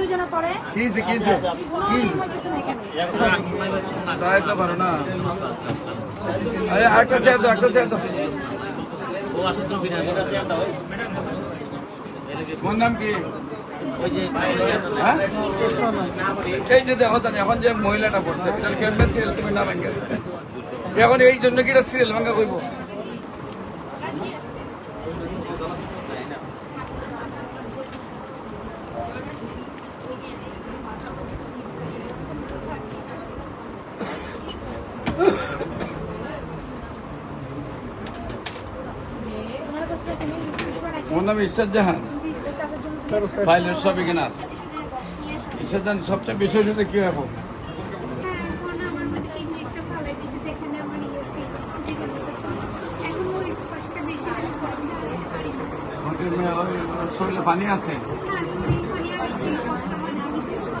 দুজনে পড়ে কি হয়েছে কি হয়েছে? কোনো কি? নিয়ম হইতেছে না এখানে তাই তো পারো না। আরে একটা চেয়ার দাও একটা চেয়ার দাও। তোমার নাম কি? হ্যাঁ? এই যে দেখো জানি এখন যে মহিলাটা পড়ছে কেমনে সিরিয়াল তুমি না ভাঙ্গে এখন এই জন্য কি এটা সিরিয়াল ভাঙ্গা কইব তোমার কাছে তুমি আমার নাম ঈশ্বর জাহান। ফাইলের সব এখানে আছে। ঈশ্বর জাহান সবচেয়ে বিষয় হচ্ছে কি হবে হ্যাঁ, বেশি বেশি শরীরে পানি আছে।